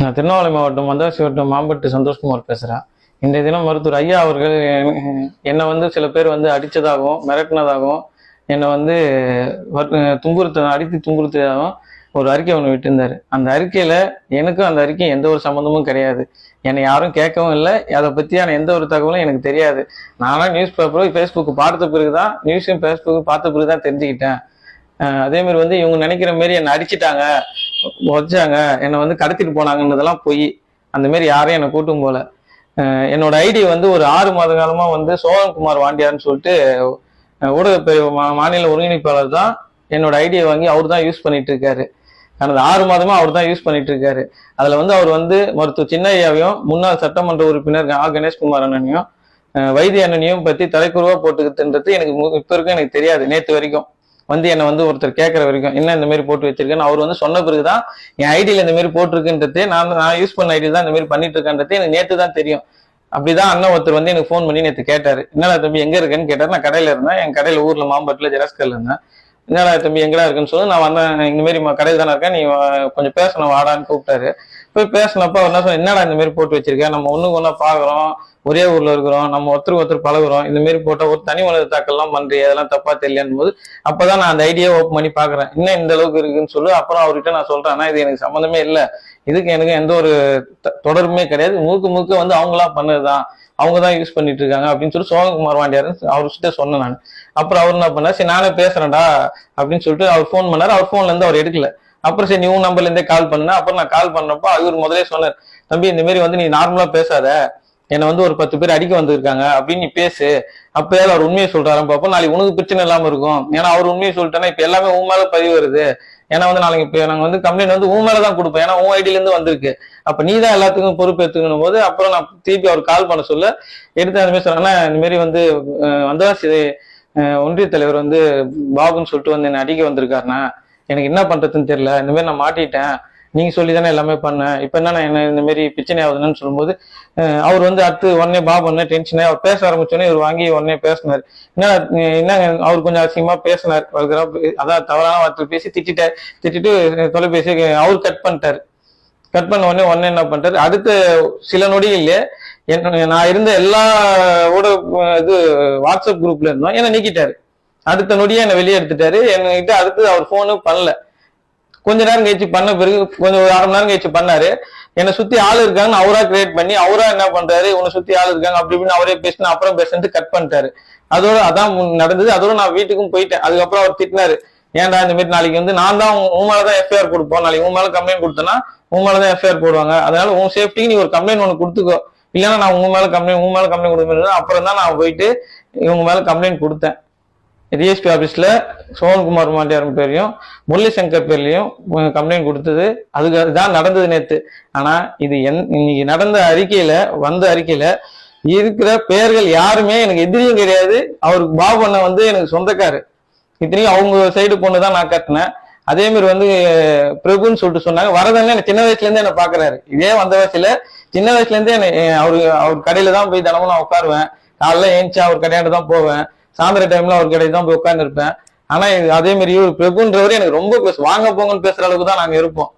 நான் திருநெல்வேலி மாவட்டம் மந்தாசி வட்டம் மாம்பட்டு சந்தோஷ்குமார் பேசுகிறேன் இன்றைய தினம் மருத்துவர் ஐயா அவர்கள் என்னை வந்து சில பேர் வந்து அடித்ததாகவும் மிரட்டினதாகவும் என்னை வந்து துன்புறுத்த அடித்து துன்புறுத்ததாகவும் ஒரு அறிக்கை ஒன்று விட்டிருந்தாரு. அந்த அறிக்கையில் எனக்கும் அந்த அறிக்கை எந்த ஒரு சம்மந்தமும் கிடையாது. என்னை யாரும் கேட்கவும் இல்லை. அதை பற்றியான எந்த ஒரு தகவலும் எனக்கு தெரியாது. நானும் நியூஸ் பேப்பரும் ஃபேஸ்புக்கு பார்த்த பிறகு தான் நியூஸையும் ஃபேஸ்புக்கு பார்த்த பிறகு தான் தெரிஞ்சுக்கிட்டேன் அதேமாரி வந்து இவங்க நினைக்கிற மாரி என்னை அடிச்சிட்டாங்க. வச்சாங்க என்னை வந்து கடத்திட்டு போனாங்கன்றதெல்லாம் பொய். அந்த மாரி யாரையும் என்னை கூட்டும் போல. என்னோட ஐடி வந்து ஒரு ஆறு மாத காலமா வந்து சோழன்குமார் வாண்டியார்னு சொல்லிட்டு ஊடக மா- மாநில ஒருங்கிணைப்பாளர் தான் என்னோட ஐடியை வாங்கி அவர் தான் யூஸ் பண்ணிட்டு இருக்காரு. கடந்த ஆறு மாதமா அவர் தான் யூஸ் பண்ணிட்டு இருக்காரு. அதுல வந்து அவர் வந்து மருத்துவ சின்னையாவையும் முன்னாள் சட்டமன்ற உறுப்பினர் ஆ கணேஷ்குமார் அண்ணனையும் வைத்திய அண்ணனையும் பத்தி தலைக்குருவா போட்டுக்கிட்டுன்றது எனக்கு மு- இப்ப இருக்கும் எனக்கு தெரியாது. நேத்து வரைக்கும். வந்து என்னை வந்து ஒருத்தர் கேட்குற வரைக்கும் என்ன இந்த மாதிரி போட்டு வச்சிருக்கேன்னு? அவர் வந்து சொன்ன பிறகு தான் என் ஐடியில் இந்த மாதிரி போட்டிருக்குன்றதே நான் நான் யூஸ் பண்ண ஐடியில் தான் இந்த மாதிரி பண்ணிட்டு இருக்கேன்றதே எனக்கு நேற்று தான் தெரியும். அப்படிதான் அண்ணன் ஒருத்தர் வந்து எனக்கு ஃபோன் பண்ணி நேற்று கேட்டார். என்னடா தம்பி எங்கே இருக்கேன்னு? கேட்டார். நான் கடையில் இருந்தேன். என் கடையில் ஊரில் மாம்பட்டில் ஜெராஸ்கர்ல இருந்தேன். என்னடா தம்பி எங்கடா இருக்குன்னு சொல்லி. நான் வந்தேன். இந்த மாதிரி கடையில் தானே இருக்கேன். நீ கொஞ்சம் பேசணும் வாடான்னு கூப்பிட்டாரு. போய் பேசினப்ப அவர் என்ன சொன்ன என்னடா இந்த மாதிரி போட்டு வச்சிருக்கேன் நம்ம ஒன்றுக்கு ஒன்றா பார்க்குறோம். ஒரே ஊர்ல இருக்கிறோம் நம்ம ஒருத்தருக்கு ஒருத்தர் பழகுறோம் இந்த மாதிரி போட்டால் ஒரு தனி மனித தாக்கல்லாம் பண்றிய அதெல்லாம் தப்பா தெரியலன்னு போது அப்பதான் நான் அந்த ஐடியா ஓப்பன் பண்ணி பாக்குறேன் இன்னும் இந்த அளவுக்கு இருக்குன்னு சொல்லி அப்புறம் அவர்கிட்ட நான் சொல்றேன். ஆனா இது எனக்கு சம்மந்தமே இல்லை. இதுக்கு எனக்கு எந்த ஒரு த- தொடர்புமே கிடையாது. முழுக்க முழுக்க வந்து அவங்களா பண்ணதுதான். அவங்க தான் யூஸ் பண்ணிட்டு இருக்காங்க அப்படின்னு சொல்லி சோககுமார் வாண்டியார் அவர்கிட்ட சொன்னேன் நான். அப்புறம் அவர் என்ன பண்ணார்? சரி நானே பேசுறேன்டா அப்படின்னு சொல்லிட்டு அவர் ஃபோன் பண்ணாரு. அவர் ஃபோன்ல இருந்து அவர் எடுக்கல. அப்புறம் சரி நீ உன் நம்பர்ல இருந்தே கால் பண்ண. அப்புறம் நான் கால் பண்ணப்போ அவர் முதலே சொன்னார் தம்பி இந்த மாதிரி வந்து நீ நார்மலா பேசாத. என்னை வந்து ஒரு பத்து பேர் அடிக்க வந்திருக்காங்க அப்படின்னு நீ பேசு. அப்பயாவது அவர் உண்மையை சொல்றாரு பார்ப்போம். நாளைக்கு உனக்கு பிரச்சனை இல்லாம இருக்கும். ஏன்னா அவர் உண்மையை சொல்லிட்டேன்னா இப்ப எல்லாமே உன் மேல பதிவு வருது. ஏன்னா வந்து நாளைக்கு இப்ப நாங்க வந்து கம்ப்ளைண்ட் வந்து உன் மேலதான் கொடுப்போம். ஏன்னா உன் ஐடியில இருந்து வந்திருக்கு. அப்ப நீ தான் எல்லாத்துக்கும் பொறுப்பு எடுத்துக்கணும் போது அப்புறம் நான் திருப்பி அவர் கால் பண்ண சொல்ல எடுத்து அந்த மாதிரி சொன்னா இந்த மாதிரி வந்து வந்தவாசி ஒன்றிய தலைவர் வந்து பாபுன்னு சொல்லிட்டு வந்து என்ன அடிக்க வந்திருக்காருண்ணா. எனக்கு என்ன பண்றதுன்னு தெரியல. இந்த மாதிரி நான் மாட்டிட்டேன். நீங்க சொல்லி தானே எல்லாமே பண்ணேன் இப்ப என்ன என்ன இந்த மாதிரி பிரச்சனை ஆகுதுன்னு சொல்லும்போது அவர் வந்து அடுத்து உடனே பாபு உடனே டென்ஷனே அவர் பேச ஆரம்பிச்சோடனே இவர் வாங்கி உடனே பேசினார். என்ன என்னங்க அவர் கொஞ்சம் அசிங்கமா பேசினார். அதான் தவறான வார்த்தை பேசி திட்டிட்டார். திட்டிட்டு தொலைபேசி அவர் கட் பண்ணிட்டார். கட் பண்ண உடனே உடனே என்ன பண்ணிட்டாரு? அடுத்த சில நொடியிலே என்ன- நான் இருந்த எல்லா ஊடக இது வாட்ஸ்அப் குரூப்ல இருந்தோம் என்ன நீக்கிட்டாரு. அடுத்த நொடியே என்னை வெளியே எடுத்துட்டாரு. என்கிட்ட அடுத்து அவர் போனும் பண்ணல. கொஞ்ச நேரம் கழிச்சு பண்ண பிறகு கொஞ்சம் ஒரு அரை மணி நேரம் கழிச்சு பண்ணாரு. என்னை சுத்தி ஆள் இருக்காங்கன்னு அவரா கிரியேட் பண்ணி அவரா என்ன பண்றாரு உன்னை சுத்தி ஆள் இருக்காங்க அப்படி இப்படின்னு அவரே பேசினா அப்புறம் பேசிட்டு கட் பண்ணிட்டாரு. அதோட அதான் முன் நடந்தது. அதோட நான் வீட்டுக்கும் போயிட்டேன். அதுக்கப்புறம் அவர் திட்டினாரு ஏன்டா இந்த மாதிரி நாளைக்கு வந்து நான் தான் உன் உன் மேலதான் எஃப்ஐஆர் கொடுப்போம். நாளைக்கு உன் மேல கம்ப்ளைண்ட் கொடுத்தேன்னா உன் மேலதான் எஃப்ஐஆர் போடுவாங்க. அதனால உன் சேஃப்டிக்கு நீ ஒரு கம்ப்ளைண்ட் ஒன்று கொடுத்துக்கோ. இல்லைன்னா நான் உங்க மேல கம்ப்ளைண்ட் உன் மேல கம்ப்ளைண்ட் கொடுக்க அப்புறம் தான் நான் போயிட்டு இவங்க மேல கம்ப்ளைண்ட் கொடுத்தேன். டிஎஸ்பி ஆஃபீஸில் சோழன்குமார் மாண்டியார் பேரையும் முரளி சங்கர் கம்ப்ளைண்ட் கொடுத்தது. அதுக்கு அதுதான் நடந்தது நேற்று ஆனால் இது என் இன்னைக்கு நடந்த அறிக்கையில் வந்த அறிக்கையில் இருக்கிற பெயர்கள் யாருமே எனக்கு எதிரியும் கிடையாது. அவருக்கு பாபு அண்ணன் வந்து எனக்கு சொந்தக்காரு. இத்தனையும் அவங்க சைடு பொண்ணு தான் நான் கட்டினேன். அதே மாதிரி வந்து பிரபுன்னு சொல்லிட்டு சொன்னாங்க. வரதெல்லாம் எனக்கு சின்ன வயசுல இருந்தே என்ன பாக்குறாரு. இதே வந்த வயசுல சின்ன வயசுல இருந்தே என்னை அவரு அவர் கடையில தான் போய் தினமும் நான் உட்காருவேன். காலைல ஏஞ்சி அவர் கடையாண்டு தான் போவேன். சாயந்தர டைம்ல அவர் கடையில தான் போய் உட்கார்ந்து இருப்பேன் ஆனா அதே மாதிரி இவர் பிரபுன்றவர் எனக்கு ரொம்ப பேச வாங்க போங்கன்னு பேசுற அளவுக்கு தான் நாங்க இருப்போம்.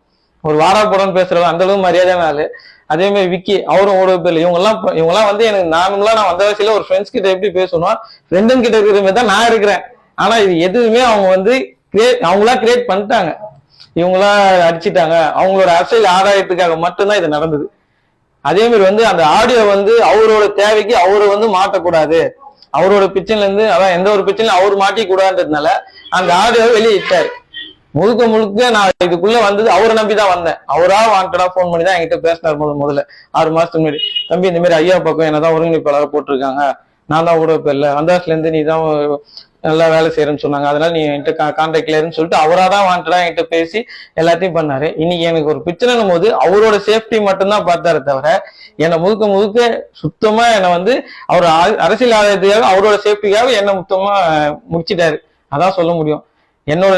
ஒரு வாரா போடன்னு பேசுறவங்க அந்த அளவுக்கு மரியாதையான ஆளு. அதே மாதிரி விக்கி அவரும் ஓட பேர்ல இவங்க எல்லாம் இவங்க எல்லாம் வந்து எனக்கு நார்மலா நான் வந்த வயசுல ஒரு ஃப்ரெண்ட்ஸ் கிட்ட எப்படி பேசணும் ஃப்ரெண்டும் கிட்ட இருக்கிற மாதிரி தான் நான் இருக்கிறேன். ஆனா இது எதுவுமே அவங்க வந்து கிரியேட் அவங்களா கிரியேட் பண்ணிட்டாங்க. இவங்களா அடிச்சிட்டாங்க. அவங்களோட அரசியல் ஆதாயத்துக்காக மட்டும்தான் இது நடந்தது. அதே மாதிரி வந்து அந்த ஆடியோ வந்து அவரோட தேவைக்கு அவரை வந்து மாட்டக்கூடாது அவரோட பிச்சன்ல இருந்து அதான் எந்த ஒரு பிச்சன்ல அவர் மாட்டி கூடாதுன்றதுனால அந்த ஆடியோவை வெளியே இட்டாரு. முழுக்க முழுக்க நான் இதுக்குள்ள வந்தது அவரை நம்பி தான் வந்தேன். அவரா வாண்டடா ஃபோன் பண்ணி தான் என்கிட்ட பேசினார் முதல் முதல்ல. ஆறு மாசத்துக்கு முன்னாடி. தம்பி இந்த மாதிரி ஐயா பக்கம் என்னதான் ஒருங்கிணைப்பாளராக போட்டிருக்காங்க. நான் தான் ஊடக பேர்ல வந்தாஸ்ல நீ தான் நல்லா வேலை செய்யறேன்னு சொன்னாங்க. அதனால நீ என்கிட்ட கான்டாக்ட்ல இருன்னு சொல்லிட்டு அவராக தான் வாண்டடா என்கிட்ட பேசி எல்லாத்தையும் பண்ணாரு. இன்னைக்கு எனக்கு ஒரு பிரச்சனைனும் போது அவரோட சேஃப்டி மட்டும்தான் பார்த்தாரு தவிர என்னை முழுக்க முழுக்க சுத்தமா என்னை வந்து அவர் அரசியல் ஆதாயத்துக்காக அவரோட சேஃப்டிக்காக என்னை மொத்தமா முடிச்சிட்டாரு. அதான் சொல்ல முடியும். என்னோட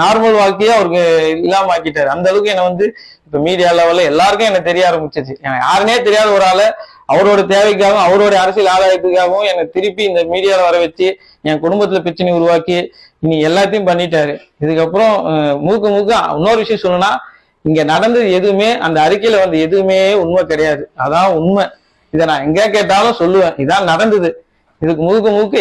நார்மல் வாழ்க்கையே அவருக்கு இல்லாம ஆக்கிட்டாரு. அந்த அளவுக்கு என்னை வந்து இப்ப மீடியா லெவல்ல எல்லாருக்கும் என்ன தெரிய ஆரம்பிச்சிச்சு. யாருன்னே தெரியாத ஒரு ஆளை அவரோட தேவைக்காகவும் அவரோட அரசியல் ஆதாயத்துக்காகவும் என்னை திருப்பி இந்த மீடியால வர வச்சு என் குடும்பத்துல பிரச்சனை உருவாக்கி இனி எல்லாத்தையும் பண்ணிட்டாரு. இதுக்கப்புறம் மூக்கு மூக்க மூக்க இன்னொரு விஷயம் சொல்லணும்னா இங்க நடந்தது எதுவுமே அந்த அறிக்கையில வந்து எதுவுமே உண்மை கிடையாது. அதான் உண்மை. இதை நான் எங்க கேட்டாலும் சொல்லுவேன். இதான் நடந்தது. இதுக்கு முழுக்க முழுக்க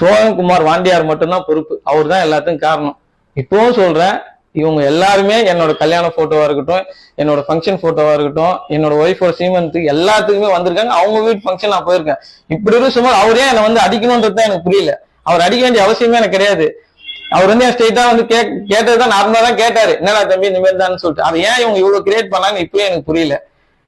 சோகன்குமார் வாண்டியார் மட்டும்தான் பொறுப்பு. அவர் தான் எல்லாத்துக்கும் காரணம். இப்பவும் சொல்றேன் இவங்க எல்லாருமே என்னோட கல்யாண போட்டோவா இருக்கட்டும் என்னோட ஃபங்க்ஷன் போட்டோவா இருக்கட்டும் என்னோட ஒய்ஃபோட சீமந்த் எல்லாத்துக்குமே வந்திருக்காங்க. அவங்க வீட்டு ஃபங்க்ஷன் நான் போயிருக்கேன். இப்படி இருக்கும் சும்மா அவரே என்னை வந்து அடிக்கணும்ன்றது தான் எனக்கு புரியல. அவர் அடிக்க வேண்டிய அவசியமே எனக்கு கிடையாது. அவர் வந்து என் ஸ்டேட்டா வந்து கே கேட்டது தான் நார்மலா தான் கேட்டாரு. என்னடா தம்பி இந்த மாதிரி தான் சொல்லிட்டு. அதை ஏன் இவங்க இவ்வளவு கிரியேட் பண்ணாங்க இப்பயே எனக்கு புரியல.